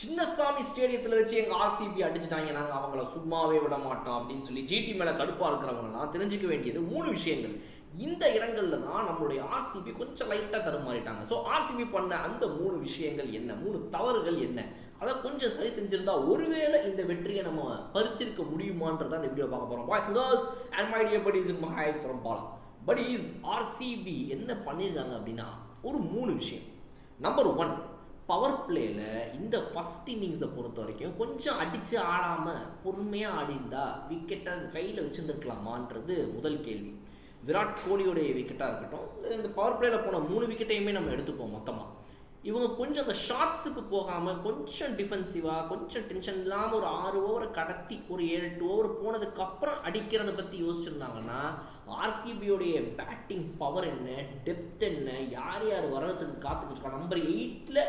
சின்னசாமி ஸ்டேடியத்தில் வச்சு எங்கள் ஆர்சிபி அடிச்சிட்டாங்க. நாங்கள் அவங்கள சும்மாவே விட மாட்டோம் அப்படின்னு சொல்லி ஜிடி மேலே கடுப்பாக இருக்கிறவங்கலாம் தெரிஞ்சுக்க வேண்டியது மூணு விஷயங்கள். இந்த இடங்கள்ல தான் நம்மளுடைய ஆர்சிபி கொஞ்சம் லைட்டாக தருமாறிட்டாங்க ஸோ ஆர்சிபி பண்ண அந்த மூணு விஷயங்கள் என்ன? மூணு தவறுகள் என்ன? அதை கொஞ்சம் சரி செஞ்சிருந்தா ஒருவேளை இந்த வெற்றியை நம்ம பறிச்சிருக்க முடியுமான்றத அந்த வீடியோ பார்க்க போகிறோம் boys girls and my dear buddies hi from Bala buddies RCB என்ன பண்ணியிருக்காங்க அப்படின்னா ஒரு மூணு விஷயம். நம்பர் ஒன் பவர் பிளேயில் இந்த ஃபஸ்ட் இன்னிங்ஸை பொறுத்த வரைக்கும் கொஞ்சம் அடித்து ஆடாமல் பொறுமையாக ஆடிந்தா விக்கெட்டை கையில் வச்சுருந்துருக்கலாமான்றது முதல் கேள்வி. விராட் கோலியோடைய விக்கெட்டாக இருக்கட்டும் இந்த பவர் பிளேயில் போன மூணு விக்கெட்டையுமே நம்ம எடுத்துப்போம் மொத்தமாக இவங்க கொஞ்சம் அந்த ஷார்ட்ஸுக்கு போகாமல் கொஞ்சம் டிஃபென்சிவாக கொஞ்சம் டென்ஷன் இல்லாமல் ஒரு ஆறு ஓவரை கடத்தி ஒரு ஏழு எட்டு ஓவர் போனதுக்கப்புறம் அடிக்கிறத பற்றி யோசிச்சிருந்தாங்கன்னா ஆர்சிபியோடைய பேட்டிங் பவர் என்ன டெப்த் என்ன யார் யார் வர்றதுக்கு காத்துக்கிட்டு நம்பர் எயிட்டில்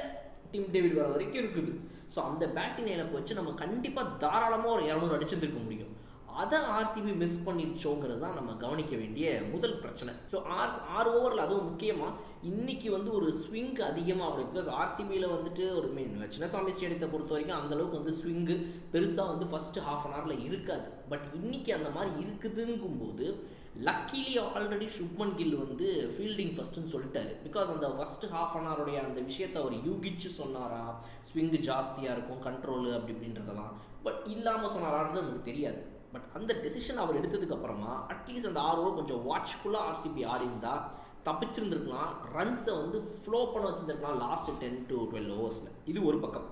டீம் டேவிட் வர வரைக்கும் இருக்குது. ஸோ அந்த பேட்டிங் இழப்பு வச்சு நம்ம கண்டிப்பாக தாராளமாக ஒரு இரநூறு அடிச்சிருந்துருக்க முடியும். அதை ஆர்சிபி மிஸ் பண்ணிருச்சோங்கிறது தான் நம்ம கவனிக்க வேண்டிய முதல் பிரச்சனை. ஸோ ஆர் ஆறு ஓவரில் அதுவும் முக்கியமாக இன்னைக்கு வந்து ஒரு ஸ்விங் அதிகமாக ஆகுது பிகாஸ் ஆர்சிபியில் வந்துட்டு ஒரு மீன் சின்னசாமி ஸ்டேடியத்தை பொறுத்த வரைக்கும் அந்தளவுக்கு வந்து ஸ்விங்கு பெருசாக வந்து ஃபஸ்ட்டு ஹாஃப் அன் ஹவரில் இருக்காது. பட் இன்னைக்கு அந்த மாதிரி இருக்குதுங்கும்போது லக்கிலி ஆல்ரெடி சுப்மன் கில் வந்து ஃபீல்டிங் ஃபஸ்ட்டுன்னு சொல்லிட்டாரு. பிகாஸ் அந்த ஃபர்ஸ்ட் ஹாஃப் அன் ஹவருடைய அந்த விஷயத்தை அவர் யூகிச்சு சொன்னாரா? ஸ்விங்கு ஜாஸ்தியாக இருக்கும் கண்ட்ரோலு அப்படி இப்படின்றதெல்லாம். பட் இல்லாமல் சொன்னாரான்றது நமக்கு தெரியாது. பட் அந்த டெசிஷன் அவர் எடுத்ததுக்கு அப்புறமா அட்லீஸ்ட் அந்த ஆறு ஓவர் கொஞ்சம் வாட்ச்ஃபுல்லாக ஆர்சிபி ஆடிருந்தா தப்பிச்சிருந்துருக்கலாம். ரன்ஸை வந்து ஃப்ளோ பண்ண வச்சுருந்துருக்கலாம் லாஸ்ட் டென் டு டுவெல் ஓவர்ஸில் இது ஒரு பக்கம்.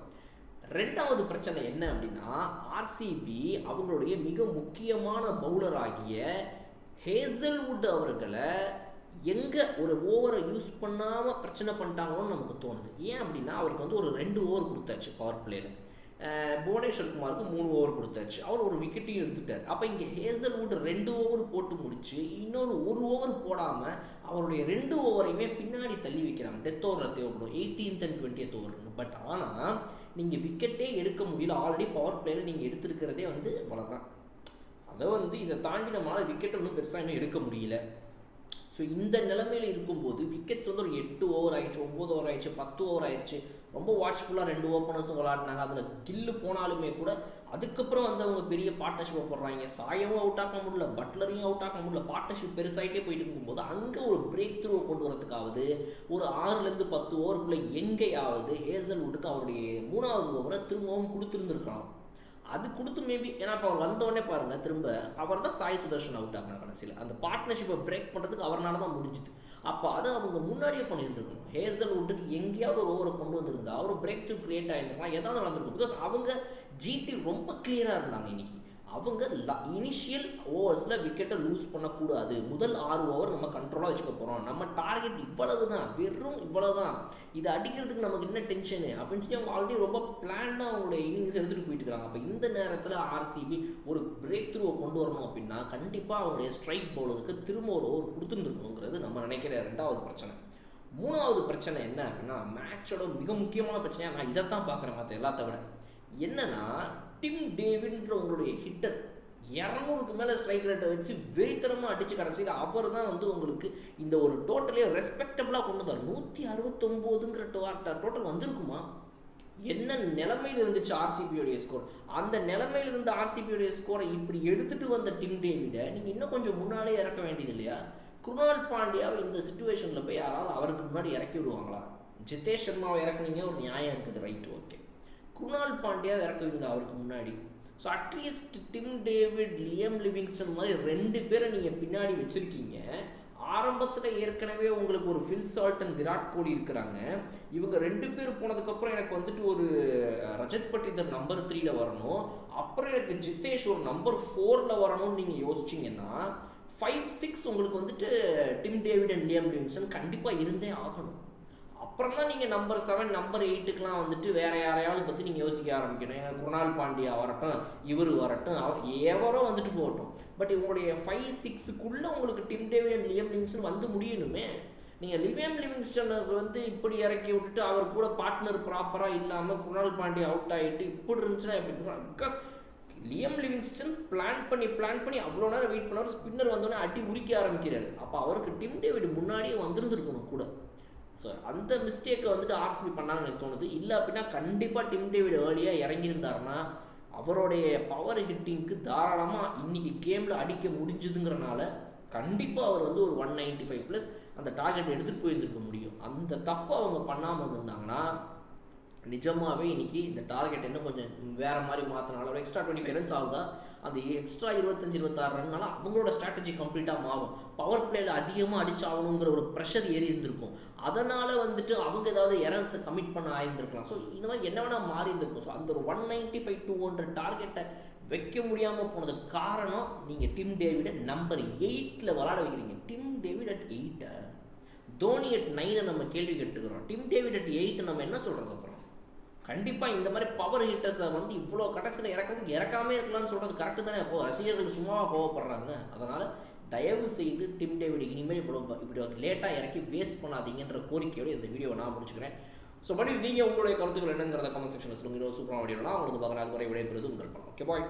ரெண்டாவது பிரச்சனை என்ன அப்படின்னா ஆர்சிபி அவங்களுடைய மிக முக்கியமான பவுலர் ஆகிய ஹேசல்வுட் அவர்களை எங்கே ஒரு ஓவரை யூஸ் பண்ணாமல் பிரச்சனை பண்ணிட்டாங்களோன்னு நமக்கு தோணுது. ஏன் அப்படின்னா அவருக்கு வந்து ஒரு ரெண்டு ஓவர் கொடுத்தாச்சு பவர் பிளேயில் புவனேஸ்வர் குமாருக்கு மூணு ஓவர் கொடுத்தாச்சு. அவர் ஒரு விக்கெட்டையும் எடுத்துட்டார். அப்போ இங்கே ஹேசல்வுட் ரெண்டு ஓவர் போட்டு முடிச்சு இன்னொரு ஒரு ஓவர் போடாமல் அவருடைய ரெண்டு ஓவரையுமே பின்னாடி தள்ளி வைக்கிறாங்க. டெத் ஓவரில் தேவைப்படும். எயிட்டீன்த் அண்ட் டுவெண்ட்டியத் ஓவர்னு பட் ஆனால் நீங்கள் விக்கெட்டே எடுக்க முடியல. ஆல்ரெடி பவர் பிளேயர் நீங்கள் எடுத்திருக்கிறதே வந்து அவ்வளோதான் அதை வந்து இதை தாண்டி நம்மளால் விக்கெட் ஒன்றும் பெருசாக இன்னும் எடுக்க முடியல. ஸோ இந்த நிலைமையில் இருக்கும்போது விக்கெட்ஸ் வந்து ஒரு எட்டு ஓவர் ஆயிடுச்சு ஒம்பது ஓவர் ஆயிடுச்சு பத்து ஓவர் ஆயிடுச்சு. ரொம்ப வாட்ச்ஃபுல்லாக ரெண்டு ஓப்பனர்ஸும் விளாடினாங்க அதில் கில்லு போனாலுமே கூட அதுக்கப்புறம் வந்து அவங்க பெரிய பார்ட்னர்ஷிப்பை போடுறாங்க. சாயமும் அவுட் ஆக்க முடியல பட்லரையும் அவுட் ஆக்க முடியல. பார்ட்னர்ஷிப் பெருசாகிட்டே போயிட்டு இருக்கும்போது அங்கே ஒரு பிரேக் த்ரூவை கொண்டு வரதுக்காவது ஒரு ஆறுலேருந்து பத்து ஓவருக்குள்ளே எங்கேயாவது ஹேசல்வுட்டுக்கு அவருடைய மூணாவது ஓவரை திரும்பவும் கொடுத்துருந்துருக்கலாம். அது கொடுத்து மேபி ஏன்னா இப்போ அவர் வந்தோடனே பாருங்க திரும்ப அவர் தான் சாய் சுதர்ஷன் அவுட் ஆகினார் கடைசியில். அந்த பார்ட்னர்ஷிப்பை பிரேக் பண்ணுறதுக்கு அவரால் தான் முடிஞ்சுது. அப்போ அதை அவங்க முன்னாடியே பண்ணியிருந்துருக்கணும். ஹேசல் வுட்டுக்கு எங்கேயாவது ஒரு ஓவரை கொண்டு வந்திருந்தா அவர் பிரேக் த்ரூ கிரியேட் ஆயிருந்திருக்கலாம். எதாவது நடந்திருக்கும் பிகாஸ் அவங்க ஜிடி ரொம்ப கிளியராக இருந்தாங்க இன்னைக்கு. அவங்க இனிஷியல் ஓவர்ஸில் விக்கெட்டை லூஸ் பண்ணக்கூடாது. முதல் ஆறு ஓவர் நம்ம கண்ட்ரோலாக வச்சுக்க போகிறோம் நம்ம டார்கெட் இவ்வளவு தான் வெறும் இவ்வளவு தான் இதை அடிக்கிறதுக்கு நமக்கு என்ன டென்ஷனு அப்படின்னு சொல்லி அவங்க ஆல்ரெடி ரொம்ப பிளான்டாக அவங்களுடைய இன்னிங்ஸ் எடுத்துகிட்டு போயிட்டு இருக்காங்க. அப்போ இந்த நேரத்தில் ஆர்சிபி ஒரு பிரேக் த்ரூவை கொண்டு வரணும் அப்படின்னா கண்டிப்பாக அவங்களுடைய ஸ்ட்ரைக் பவுலருக்கு திரும்ப ஒரு ஓவர் கொடுத்துருந்துருக்கணுங்கிறது நம்ம நினைக்கிற ரெண்டாவது பிரச்சனை. மூணாவது பிரச்சனை என்ன அப்படின்னா மேட்சோட மிக முக்கியமான பிரச்சனையாக நான் இதைத்தான் பார்க்குறேன் மற்ற எல்லாத்த விட. என்னன்னா டிம் டேவிட்ன்ற உங்களுடைய ஹிட்டர் இரநூறுக்கு மேலே ஸ்ட்ரைக் ரேட்டை வச்சு வெறித்தனமாக அடித்து கடைசியில் அவர் தான் வந்து உங்களுக்கு இந்த ஒரு டோட்டலே ரெஸ்பெக்டபுளாக கொண்டு வந்தார். நூற்றி அறுபத்தொம்போதுங்கிற டோட்டல் வந்திருக்குமா? என்ன நிலைமையில் இருந்துச்சு ஆர்சிபியோடைய ஸ்கோர் அந்த நிலைமையில் இருந்த ஆர்சிபியோடைய ஸ்கோரை இப்படி எடுத்துட்டு வந்த டிம் டேவிட நீங்கள் இன்னும் கொஞ்சம் முன்னாலே இறக்க வேண்டியது இல்லையா? குருணால் பாண்டியாவை இந்த சுச்சுவேஷனில் போய் யாராவது அவருக்கு முன்னாடி இறக்கி விடுவாங்களா? ஜிதேஷ் சர்மாவை இறக்குனீங்க ஒரு நியாயம் இருக்குது. ரைட் ஓகே குணால் பாண்டியா இறக்குவீங்க அவருக்கு முன்னாடி. So at least Tim David Liam Livingstone மாதிரி ரெண்டு பேரை நீங்கள் பின்னாடி வச்சுருக்கீங்க. ஆரம்பத்தில் ஏற்கனவே உங்களுக்கு ஒரு Phil Salt and Virat Kohli இருக்கிறாங்க. இவங்க ரெண்டு பேர் போனதுக்கப்புறம் எனக்கு வந்துட்டு ஒரு ரஜத் பட்டிதர் நம்பர் த்ரீல வரணும். அப்புறம் எனக்கு ஜித்தேஷ் ஒரு நம்பர் ஃபோரில் வரணும்னு நீங்கள் யோசிச்சிங்கன்னா ஃபைவ் சிக்ஸ் உங்களுக்கு வந்துட்டு Tim David and Liam Livingstone கண்டிப்பாக இருந்தே ஆகணும். அப்புறம் தான் நீங்கள் நம்பர் செவன் நம்பர் எயிட்டுக்கெலாம் வந்துட்டு வேற யாரையாவது பற்றி நீங்கள் யோசிக்க ஆரம்பிக்கணும். ஏன்னா குணால் பாண்டியா வரட்டும் இவர் வரட்டும் அவர் எவரோ வந்துட்டு போகட்டும். பட் உங்களுடைய ஃபைவ் சிக்ஸுக்குள்ளே உங்களுக்கு டிம் டேவிட் லியம் லிவிங்ஸ்டன் வந்து முடியணுமே. நீங்கள் லிவியம் லிவிங்ஸ்டனுக்கு வந்து இப்படி இறக்கி விட்டுட்டு அவர் கூட பார்ட்னர் ப்ராப்பராக இல்லாமல் குணால் பாண்டி அவுட் ஆகிட்டு இப்படி இருந்துச்சுன்னா எப்படி? பிகாஸ் லியம் லிவிங்ஸ்டன் பிளான் பண்ணி பிளான் பண்ணி அவ்வளோ நேரம் வெயிட் பண்ணவர் ஸ்பின்னர் வந்தோடனே அடி உரிக்க ஆரம்பிக்கிறாரு. அப்போ அவருக்கு டிம் டேவிட் முன்னாடியே வந்திருந்துருக்கணும் கூட. ஸோ அந்த மிஸ்டேக்கை வந்துட்டு ஆர்சிபி பண்ணாங்கன்னு எனக்கு தோணுது. இல்லை அப்படின்னா கண்டிப்பாக டிம் டேவிட் ஏர்லியாக இறங்கியிருந்தாருன்னா அவருடைய பவர் ஹிட்டிங்க்கு தாராளமாக இன்னைக்கு கேமில் அடிக்க முடிஞ்சுதுங்கிறனால கண்டிப்பாக அவர் வந்து ஒரு ஒன் நைன்டி ஃபைவ் ப்ளஸ் அந்த டார்கெட் எடுத்துகிட்டு போயிருந்திருக்க முடியும். அந்த தப்பை அவங்க பண்ணாமல் இருந்தாங்கன்னா நிஜமாகவே இன்னைக்கு இந்த டார்கெட் இன்னும் கொஞ்சம் வேறு மாதிரி மாற்றினாலும் ஒரு எக்ஸ்ட்ரா டுவெண்ட்டி ஃபைவ் ரன்ஸ் ஆகுதா? அந்த எக்ஸ்ட்ரா இருபத்தஞ்சு இருபத்தாறு ரன்னால அவங்களோட ஸ்ட்ராட்டஜி கம்ப்ளீட்டாக மாறும். பவர் பிளேயில் அதிகமாக அடிச்சாகணுங்கிற ஒரு ப்ரெஷர் ஏறி இருந்திருக்கும். அதனால் வந்துட்டு அவங்க ஏதாவது எரன்ஸை கமிட் பண்ண ஆயிருந்திருக்கலாம். ஸோ இந்த மாதிரி என்ன வேணால் மாறி இருந்திருக்கும். ஸோ அந்த ஒரு one ninety five two hundred டார்கெட்டை வைக்க முடியாமல் போனதுக்கு காரணம் நீங்கள் டிம் டேவிட நம்பர் எயிட்டில் விளாட வைக்கிறீங்க. டிம் டேவிட் அட் எயிட்டை தோனி அட் நைனை நம்ம கேள்வி கேட்டுக்கிறோம். டிம் டேவிட் அட் எயிட்டை நம்ம என்ன சொல்கிறது அப்புறம்? கண்டிப்பாக இந்த மாதிரி பவர் ஹிட்டர்ஸை வந்து இவ்வளோ கடைசியில் இறக்கிறதுக்கு இறக்காமே இருக்கலாம்னு சொல்கிறது கரெக்டு தானே. இப்போ ரசிகர்கள் சும்மாவாக கோவப்படுறாங்க. அதனால் தயவு செய்து டிம் டேவிட் இனிமேல் இவ்வளோ இப்படி லேட்டாக இறக்கி வேஸ்ட் பண்ணாதீங்கன்ற கோரிக்கையோடு இந்த வீடியோவை நான் முடிச்சுக்கிறேன். ஸோ படிஸ் நீங்கள் உங்களுடைய கருத்துக்கள் என்னங்கிறத கமெண்ட் செக்ஷனில் சொல்லுங்க. சூப்பராக வீடியோலாம் உங்களுக்கு பார்க்குற அதுவரை விடைபெறுவது உங்கள் பண்ணலாம் ஓகே பாய்